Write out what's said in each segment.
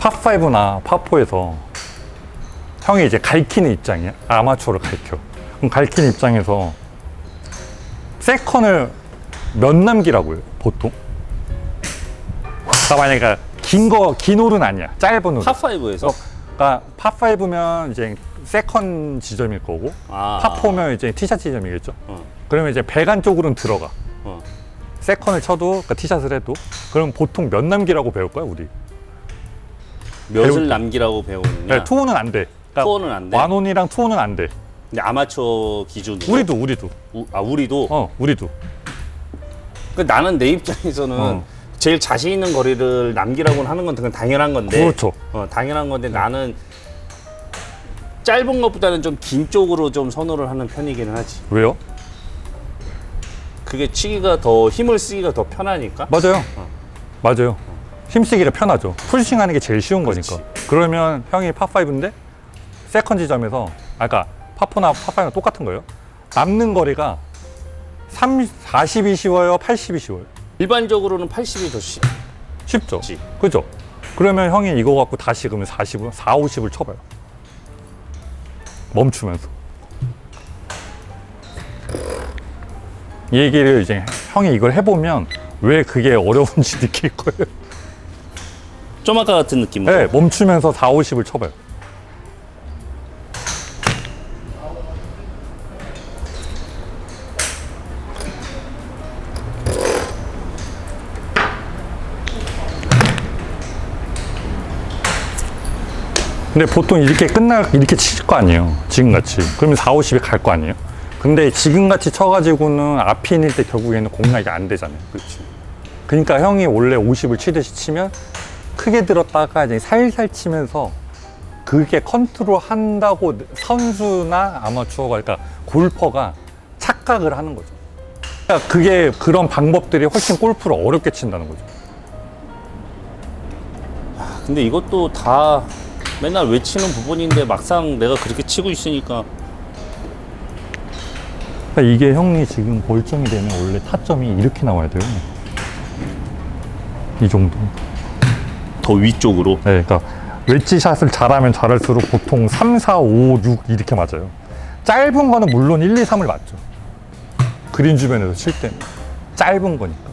파5나 파4에서 형이 이제 갈키는 입장이야. 아마추어를 가르쳐. 그럼 갈키는 입장에서 세컨을 몇 남기라고요, 보통? 그러니까 만약에 긴 거, 긴 홀은 아니야. 짧은 홀. 파5에서 그러니까 파5면 이제 세컨 지점일 거고, 아. 파4면 이제 티샷 지점이겠죠. 어. 그러면 이제 배관 쪽으로는 들어가. 어. 세컨을 쳐도, 그러니까 티샷을 해도, 그럼 보통 몇 남기라고 배울 거야, 우리? 몇을 배울 때. 남기라고 배우느냐? 네, 투혼은 안 돼. 그러니까 투혼은 안 돼? 완혼이랑 투혼은 안 돼. 근데 아마추어 기준으로 우리도, 우리도. 우, 아 우리도 어, 우리도. 그 나는 내 입장에서는 어. 제일 자신 있는 거리를 남기라고는 하는 건 그건 당연한 건데 그렇죠. 어, 당연한 건데 나는 짧은 것보다는 좀 긴 쪽으로 좀 선호를 하는 편이기는 하지 왜요? 그게 치기가 더 힘을 쓰기가 더 편하니까 맞아요. 맞아요. 힘쓰기가 편하죠. 풀싱 하는 게 제일 쉬운 그렇지. 거니까. 그러면 형이 파5인데 세컨 지점에서 아까 파4나 파5랑 똑같은 거예요. 남는 거리가 3, 40이 쉬워요, 80이 쉬워요. 일반적으로는 80이 더 쉽. 쉽죠. 그치. 그죠? 그러면 형이 이거 갖고 다시 그러면 40을 4, 50을 쳐봐요. 멈추면서. 이 얘기를 이제 형이 이걸 해보면 왜 그게 어려운지 느낄 거예요. 좀 아까 같은 느낌으로 네, 멈추면서 4, 50을 쳐봐요. 근데 보통 이렇게 끝날 이렇게 칠 거 아니에요. 지금 같이. 그러면 4, 50에 갈거 아니에요. 근데 지금 같이 쳐가지고는 앞핀일 때 결국에는 공략이 안 되잖아요. 그렇지 그러니까 형이 원래 50을 치듯이 치면 크게 들었다가 이제 살살 치면서 그게 컨트롤 한다고 선수나 아마추어가 그러니까 골퍼가 착각을 하는 거죠. 그러니까 그게 그런 방법들이 훨씬 골프를 어렵게 친다는 거죠. 근데 이것도 다 맨날 외치는 부분인데 막상 내가 그렇게 치고 있으니까 그러니까 이게 형이 지금 골점이 되면 원래 타점이 이렇게 나와야 돼요. 이 정도. 더 위쪽으로 네, 그러니까 웨지샷을 잘하면 잘할수록 보통 3, 4, 5, 6 이렇게 맞아요. 짧은 거는 물론 1, 2, 3을 맞죠. 그린 주변에서 칠 때는 짧은 거니까.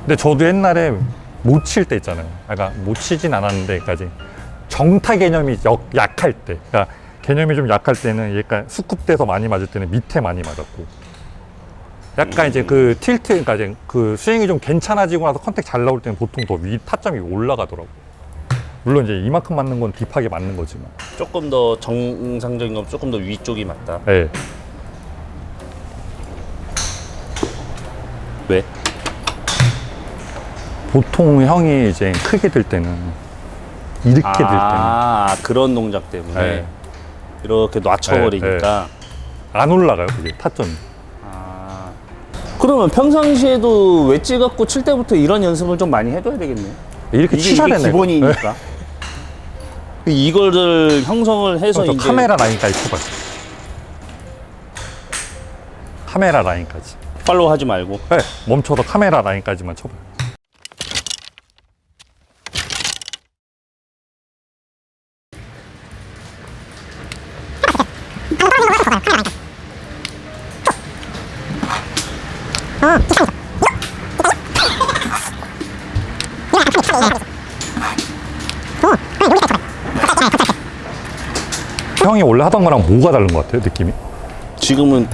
근데 저도 옛날에 못 칠 때 있잖아요. 그러니까 못 치진 않았는데까지 정타 개념이 역, 약할 때, 그러니까 개념이 좀 약할 때는 약간 수급 돼서 많이 맞을 때는 밑에 많이 맞았고. 약간 이제 그 틸트, 그러니까 이제 그 스윙이 좀 괜찮아지고 나서 컨택 잘 나올 때는 보통 더 위 타점이 올라가더라고. 물론 이제 이만큼 맞는 건 딥하게 맞는 거지만. 조금 더 정상적인 건 조금 더 위쪽이 맞다 예. 왜? 보통 형이 이제 크게 들 때는 이렇게 들 때는 아 그런 동작 때문에 네. 이렇게 놔쳐버리니까 안 올라가요, 그게 타점이. 아 그러면 평상시에도 웨지 갖고 칠 때부터 이런 연습을 좀 많이 해둬야 되겠네 이렇게 이게, 되네. 기본이니까 이거를 형성을 해서 저 이제 카메라 라인까지 쳐봐요. 카메라 라인까지. 팔로우 하지 말고 네, 멈춰서 카메라 라인까지만 쳐봐요. 형이 원래 하던 거랑 뭐가 다른 것 같아요, 느낌이? 지금은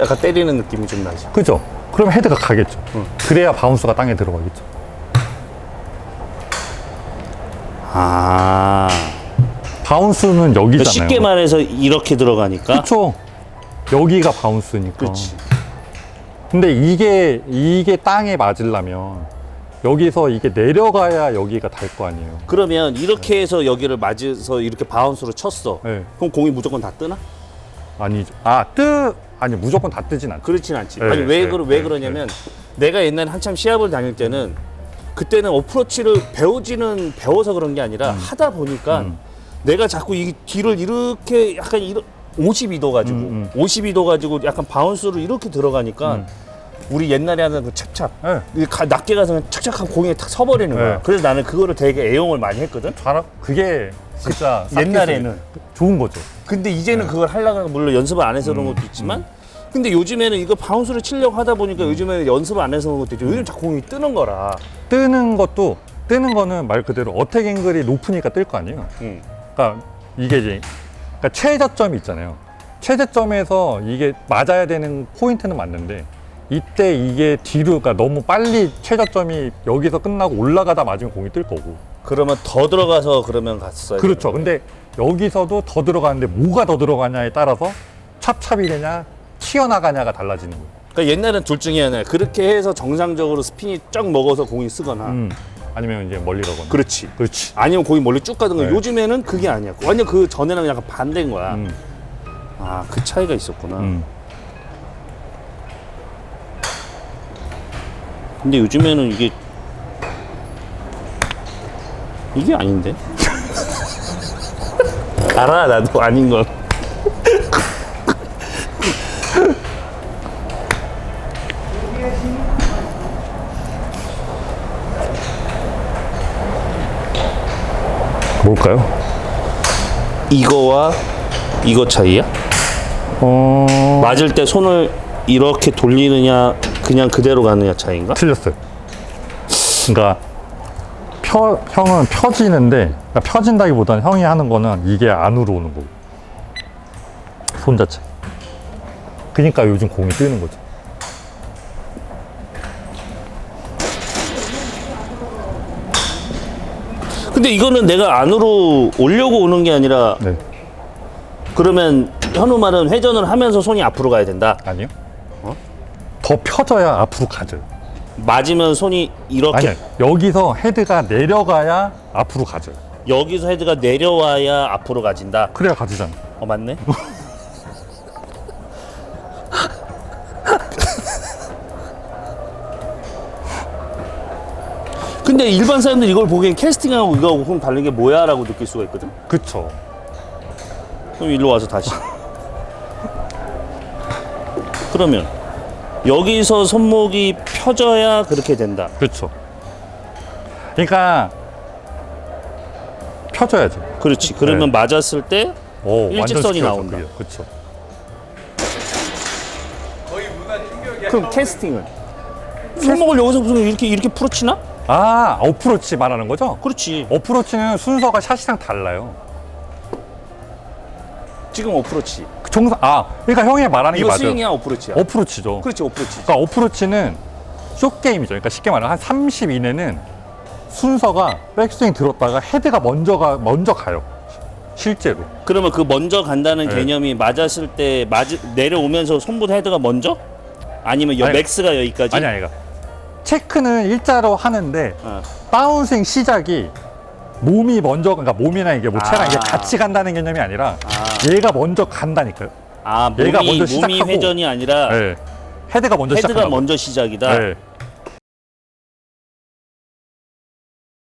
약간 때리는 느낌이 좀 나지 그죠? 그럼 헤드가 가겠죠. 그래야 바운스가 땅에 들어가겠죠. 아 바운스는 여기잖아요. 쉽게 말해서 이렇게 들어가니까 그렇죠. 여기가 바운스니까. 그렇지 근데 이게 이게 땅에 맞으려면 여기서 이게 내려가야 여기가 달거 아니에요. 그러면 이렇게 해서 여기를 맞아서 이렇게 바운스로 쳤어 네. 그럼 공이 무조건 다 뜨나? 아니죠. 아, 뜨 아니 무조건 다 뜨진 않죠. 그렇진 않지. 네, 아니 왜 네, 그러 왜 네, 그러냐면 내가 옛날에 한참 시합을 다닐 때는 그때는 어프로치를 배우지는 배워서 그런 게 아니라 음. 하다 보니까 내가 자꾸 이 뒤를 이렇게 약간 이런 52도 가지고 음, 52도 가지고 약간 바운스로 이렇게 들어가니까 우리 옛날에 하던 그 찹찹. 네. 이게 가- 낮게 가서 그냥 착착하고 공에 탁 서버리는 거야. 네. 그래서 나는 그거를 되게 애용을 많이 했거든. 잘 그게 진짜 옛날에는. 싹 좋은 거죠. 근데 이제는 그걸 하려고 물론 연습을 안 해서 그런 것도 있지만 근데 요즘에는 이거 바운스를 치려고 하다 보니까 요즘에는 연습을 안 해서 그런 것도 있죠. 요즘 자꾸 공이 뜨는 거라. 뜨는 것도 뜨는 거는 말 그대로 어택 앵글이 높으니까 뜰 거 아니에요. 응. 그러니까 이게 이제 그러니까 최저점이 있잖아요. 최저점에서 이게 맞아야 되는 포인트는 맞는데 이때 이게 뒤로 그러니까 너무 빨리 최저점이 여기서 끝나고 올라가다 맞으면 공이 뜰 거고. 그러면 더 들어가서 그러면 갔어요. 그렇죠. 근데 여기서도 더 들어가는데 뭐가 더 들어가냐에 따라서 찹찹이 되냐 튀어나가냐가 달라지는 거예요. 그러니까 옛날엔 둘 중에 하나. 그렇게 해서 정상적으로 스핀이 쫙 먹어서 공이 쓰거나. 음. 아니면 이제 멀리 가거나. 그렇지. 그렇지. 아니면 공이 멀리 쭉 가든가. 네. 요즘에는 그게 아니야. 완전 그 전에랑 약간 반대인 거야. 음. 아, 그 차이가 있었구나. 음. 근데 요즘에는 이게 이게 아닌데? 알아 나도 아닌 걸. 뭘까요? 이거와 이거 차이야? 어. 맞을 때 손을 이렇게 돌리느냐 그냥 그대로 가느냐 차이인가? 틀렸어요. 그러니까 펴, 형은 펴지는데 그러니까 펴진다기보다는 형이 하는 거는 이게 안으로 오는 거고 손 자체. 그러니까 요즘 공이 뜨는 거죠. 근데 이거는 내가 안으로 오려고 오는 게 아니라 네, 그러면 현우 말은 회전을 하면서 손이 앞으로 가야 된다. 아니요. 어? 더 펴져야 앞으로 가죠. 맞으면 손이 이렇게 아니요. 여기서 헤드가 내려가야 앞으로 가죠. 여기서 헤드가 내려와야 앞으로 가진다. 그래야 가지잖아. 어 맞네. 근데 일반 사람들이 이걸 보기엔 캐스팅하고 이거하고 좀 다른 게 뭐야라고 느낄 수가 있거든. 그쵸. 그럼 일로 와서 다시. 그러면 여기서 손목이 펴져야 그렇게 된다. 그쵸. 그러니까 펴져야죠. 그렇지. 그러면 맞았을 때 오, 일직선이 나온다. 그게. 그쵸. 그럼 캐스팅은 손목을 여기서 무슨 이렇게 이렇게 풀어치나? 아, 어프로치 말하는 거죠? 그렇지. 어프로치는 순서가 샷이랑 달라요. 지금 어프로치. 그 정상 아 그러니까 형이 말하는 게 이거 맞아요. 스윙이야 어프로치야. 어프로치죠. 그렇지 어프로치. 그러니까 어프로치는 쇼 게임이죠. 그러니까 쉽게 말하면 한 30 이내는 순서가 백스윙 들었다가 헤드가 먼저 가 먼저 가요. 실제로. 그러면 그 먼저 간다는 네. 개념이 맞았을 때 맞 내려오면서 손보다 헤드가 먼저? 아니면 여 아니, 맥스가 여기까지? 아니 아니가. 체크는 일자로 하는데 어. 다운스윙 시작이 몸이 먼저 그러니까 몸이나 이게 뭐 체랑 이게 아. 같이 간다는 개념이 아니라 아, 얘가 먼저 간다니까요. 아 몸이 얘가 먼저 몸이 시작하고. 회전이 아니라 네. 헤드가 먼저 헤드가 시작한다. 먼저 시작이다. 네.